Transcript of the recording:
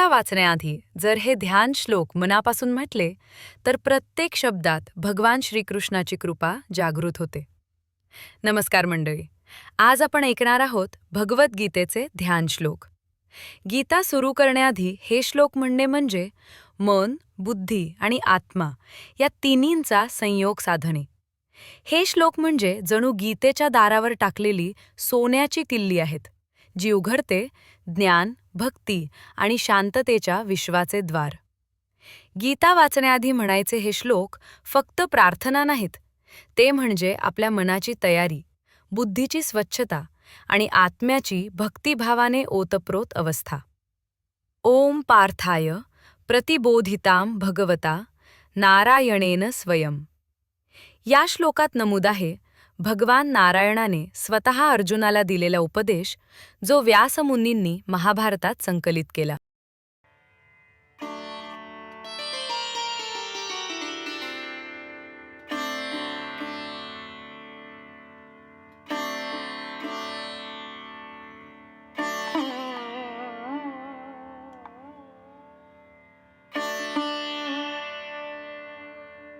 वाचण्याआधी जर हे ध्यान श्लोक मनापासून म्हटले तर प्रत्येक शब्दात भगवान श्रीकृष्णाची कृपा जागृत होते. नमस्कार मंडळी आज आपण ऐकणार आहोत भगवद्गीतेचे ध्यान श्लोक. गीता सुरू करण्याआधी हे श्लोक म्हणणे म्हणजे मन बुद्धी आणि आत्मा या तिन्हींचा संयोग साधणे. हे श्लोक म्हणजे जणू गीतेच्या दारावर टाकलेली सोन्याची किल्ली आहेत. जी उघडते ज्ञान भक्ती आणि शांततेच्या विश्वाचे द्वार. गीता वाचण्याआधी म्हणायचे हे श्लोक फक्त प्रार्थना नाहीत ते म्हणजे आपल्या मनाची तयारी बुद्धीची स्वच्छता आणि आत्म्याची भक्तिभावाने ओतप्रोत अवस्था. ओम पार्थाय प्रतिबोधिताम भगवता नारायणेन स्वयं. या श्लोकात नमूद आहे भगवान नारायणाने स्वतः अर्जुनाला दिलेला उपदेश जो व्यासमुनींनी महाभारतात संकलित केला.